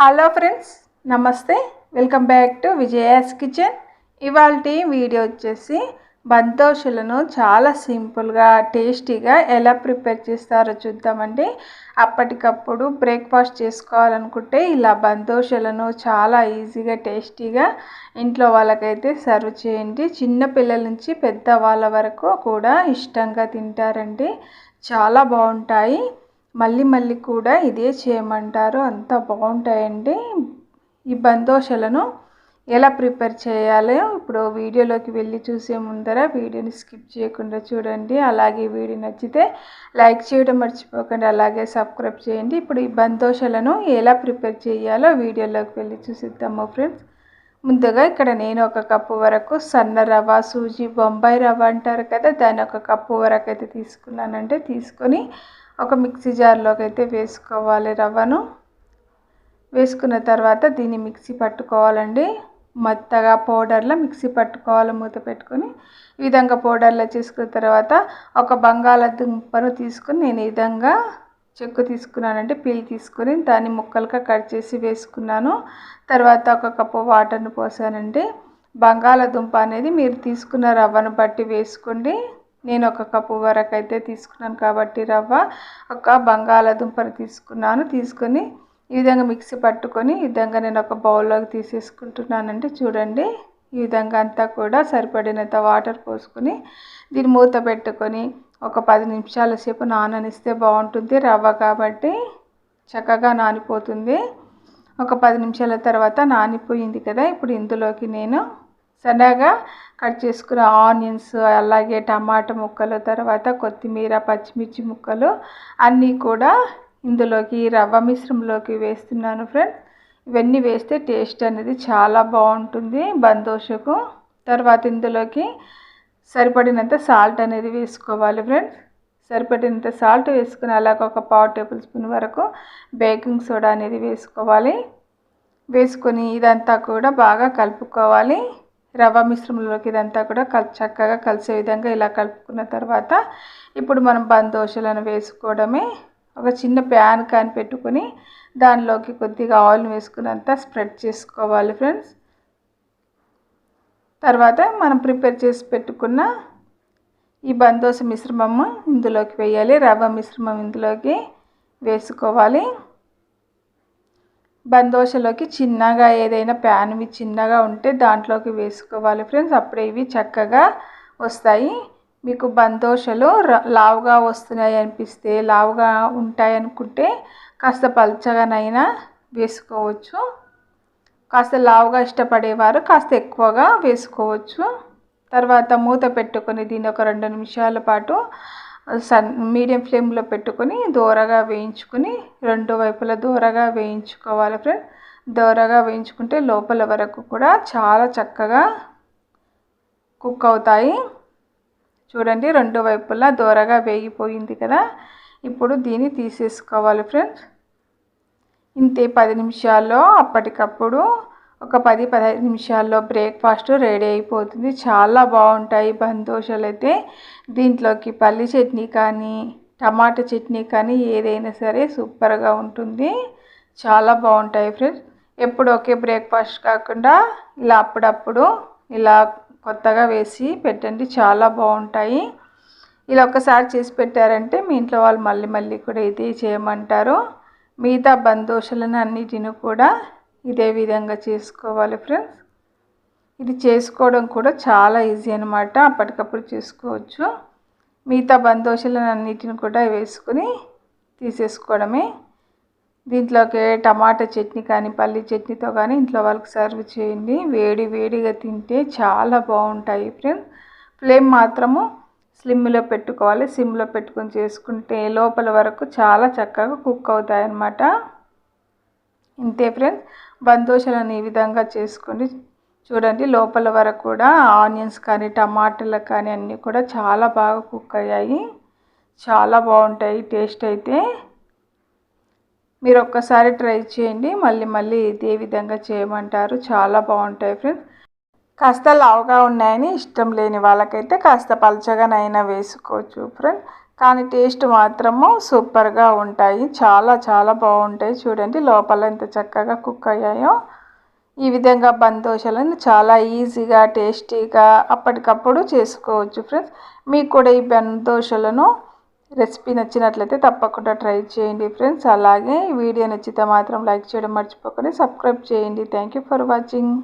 Hello friends నమస్తే. Welcome back to Vijaya's kitchen. ఇవాళ video వచ్చేసి బద్దోషులను చాలా సింపుల్గా టేస్టీగా ఎలా ప్రిపేర్ చేస్తారో చూద్దామండి. అప్పటికప్పుడు బ్రేక్ఫాస్ట్ చేసుకోవాలనుకుంటే ఇలా బందోషులను చాలా ఈజీగా టేస్టీగా ఇంట్లో వాళ్ళకైతే సర్వ్ చేయండి. చిన్న పిల్లల నుంచి పెద్ద వాళ్ళ వరకు కూడా ఇష్టంగా తింటారండి. చాలా బాగుంటాయి. మళ్ళీ మళ్ళీ కూడా ఇదే చేయమంటారు. అంత బాగుంటాయండి. ఈ బందోషలను ఎలా ప్రిపేర్ చేయాలో ఇప్పుడు వీడియోలోకి వెళ్ళి చూసే ముందర వీడియోని స్కిప్ చేయకుండా చూడండి. అలాగే వీడియో నచ్చితే లైక్ చేయడం మర్చిపోకండి. అలాగే సబ్స్క్రైబ్ చేయండి. ఇప్పుడు ఈ బందోషలను ఎలా ప్రిపేర్ చేయాలో వీడియోలోకి వెళ్ళి చూసిద్దాము ఫ్రెండ్స్. ముందుగా ఇక్కడ నేను ఒక కప్పు వరకు సన్న రవ్వ సూజీ బొంబాయి రవ్వ అంటారు కదా దాని ఒక కప్పు వరకు అయితే తీసుకున్నానంటే తీసుకొని ఒక మిక్సీ జార్లోకి అయితే వేసుకోవాలి రవ్వను. వేసుకున్న తర్వాత దీన్ని మిక్సీ పట్టుకోవాలండి. మెత్తగా పౌడర్లో మిక్సీ పట్టుకోవాలి మూత పెట్టుకొని. ఈ విధంగా పౌడర్లో చేసుకున్న తర్వాత ఒక బంగాళదుంపను తీసుకుని నేను ఈ విధంగా చెక్కు తీసుకున్నానంటే పీల్ తీసుకొని దాన్ని ముక్కలుగా కట్ చేసి వేసుకున్నాను. తర్వాత ఒక కప్పు వాటర్ను పోసానండి. బంగాళదుంప అనేది మీరు తీసుకున్న రవ్వను బట్టి వేసుకోండి. నేను ఒక కప్పు వరకు అయితే తీసుకున్నాను కాబట్టి రవ్వ ఒక బంగాళాదుంపను తీసుకున్నాను. తీసుకొని ఈ విధంగా మిక్సీ పట్టుకొని ఈ విధంగా నేను ఒక బౌల్లోకి తీసేసుకుంటున్నానంటే చూడండి ఈ విధంగా అంతా కూడా సరిపడినంత వాటర్ పోసుకొని దీన్ని మూత పెట్టుకొని ఒక పది నిమిషాల సేపు నాననిస్తే బాగుంటుంది. రవ్వ కాబట్టి చక్కగా నానిపోతుంది. ఒక పది నిమిషాల తర్వాత నానిపోయింది కదా ఇప్పుడు ఇందులోకి నేను సన్నగా కట్ చేసుకున్న ఆనియన్స్ అలాగే టమాటా ముక్కలు తర్వాత కొత్తిమీర పచ్చిమిర్చి ముక్కలు అన్నీ కూడా ఇందులోకి రవ్వ మిశ్రమంలోకి వేస్తున్నాను ఫ్రెండ్స్. ఇవన్నీ వేస్తే టేస్ట్ అనేది చాలా బాగుంటుంది బందోషకు. తర్వాత ఇందులోకి సరిపడినంత సాల్ట్ అనేది వేసుకోవాలి ఫ్రెండ్స్. సరిపడినంత సాల్ట్ వేసుకుని అలాగ ఒక పావు టేబుల్ స్పూన్ వరకు బేకింగ్ సోడా అనేది వేసుకోవాలి. వేసుకొని ఇదంతా కూడా బాగా కలుపుకోవాలి. రవ్వ మిశ్రమంలోకి ఇదంతా కూడా కల్ చక్కగా కలిసే విధంగా ఇలా కలుపుకున్న తర్వాత ఇప్పుడు మనం బందోషులను వేసుకోవడమే. ఒక చిన్న ప్యాన్ కాని పెట్టుకొని దానిలోకి కొద్దిగా ఆయిల్ వేసుకున్నంత స్ప్రెడ్ చేసుకోవాలి ఫ్రెండ్స్. తర్వాత మనం ప్రిపేర్ చేసి పెట్టుకున్న ఈ బందోస మిశ్రమము ఇందులోకి వేయాలి. రవ్వ మిశ్రమం ఇందులోకి వేసుకోవాలి. బందోషలోకి చిన్నగా ఏదైనా ప్యాన్ ఇవి చిన్నగా ఉంటే దాంట్లోకి వేసుకోవాలి ఫ్రెండ్స్. అప్పుడే ఇవి చక్కగా వస్తాయి. మీకు బందోషలు లావుగా వస్తున్నాయి అనిపిస్తే లావుగా ఉంటాయి అనుకుంటే కాస్త పల్చగానైనా వేసుకోవచ్చు. కాస్త లావుగా ఇష్టపడేవారు కాస్త ఎక్కువగా వేసుకోవచ్చు. తర్వాత మూత పెట్టుకొని దీన్ని ఒక రెండు నిమిషాల పాటు సన్ మీడియం ఫ్లేమ్లో పెట్టుకొని దూరగా వేయించుకొని రెండు వైపులా దూరగా వేయించుకోవాలి ఫ్రెండ్. దూరగా వేయించుకుంటే లోపల వరకు కూడా చాలా చక్కగా కుక్ అవుతాయి. చూడండి రెండు వైపులా దూరగా వేగిపోయింది కదా. ఇప్పుడు దీన్ని తీసేసుకోవాలి ఫ్రెండ్స్ ఇంతే పది నిమిషాల్లో అప్పటికప్పుడు ఒక పది పదహైదు నిమిషాల్లో బ్రేక్ఫాస్ట్ రెడీ అయిపోతుంది. చాలా బాగుంటాయి బందోషాలు అయితే. దీంట్లోకి పల్లి చట్నీ కానీ టమాటా చట్నీ కానీ ఏదైనా సరే సూపర్గా ఉంటుంది. చాలా బాగుంటాయి ఫ్రెండ్స్. ఎప్పుడు ఒకే బ్రేక్ఫాస్ట్ కాకుండా ఇలా అప్పుడప్పుడు ఇలా కొత్తగా వేసి పెట్టండి. చాలా బాగుంటాయి. ఇలా ఒక్కసారి చేసి పెట్టారంటే మీ ఇంట్లో వాళ్ళు మళ్ళీ మళ్ళీ కూడా ఇదే చేయమంటారు. మిగతా బందోషలను అన్నిటిని కూడా ఇదే విధంగా చేసుకోవాలి ఫ్రెండ్స్. ఇది చేసుకోవడం కూడా చాలా ఈజీ అనమాట అప్పటికప్పుడు చేసుకోవచ్చు. మిగతా బందోషులను అన్నిటిని కూడా వేసుకుని తీసేసుకోవడమే. దీంట్లోకి టమాటా చట్నీ కానీ పల్లి చట్నీతో కానీ ఇంట్లో వాళ్ళకి సర్వ్ చేయండి. వేడి వేడిగా తింటే చాలా బాగుంటాయి ఫ్రెండ్స్. ఫ్లేమ్ మాత్రము స్లిమ్లో పెట్టుకోవాలి. సిమ్లో పెట్టుకొని చేసుకుంటే లోపల వరకు చాలా చక్కగా కుక్ అవుతాయి అన్నమాట ఇంతే ఫ్రెండ్స్. బంతోషాలను ఈ విధంగా చేసుకోండి చూడండి లోపల వరకు కూడా ఆనియన్స్ కానీ టమాటాలు కానీ అన్నీ కూడా చాలా బాగా కుక్ అయ్యాయి. చాలా బాగుంటాయి టేస్ట్ అయితే. మీరు ఒక్కసారి ట్రై చేయండి. మళ్ళీ మళ్ళీ ఇదే విధంగా చేయమంటారు. చాలా బాగుంటాయి ఫ్రెండ్స్. కాస్త లావుగా ఉన్నాయని ఇష్టం లేని వాళ్ళకైతే కాస్త పలచగానైనా వేసుకోవచ్చు ఫ్రెండ్ కానీ టేస్ట్ మాత్రము సూపర్గా ఉంటాయి. చాలా చాలా బాగుంటాయి. చూడండి లోపల ఎంత చక్కగా కుక్ అయ్యాయో. ఈ విధంగా బందోషలను చాలా ఈజీగా టేస్టీగా అప్పటికప్పుడు చేసుకోవచ్చు ఫ్రెండ్స్. మీకు కూడా ఈ బందోషలను రెసిపీ నచ్చినట్లయితే తప్పకుండా ట్రై చేయండి ఫ్రెండ్స్. అలాగే వీడియో నచ్చితే మాత్రం లైక్ చేయడం మర్చిపోకండి. సబ్స్క్రైబ్ చేయండి. Thank you for watching.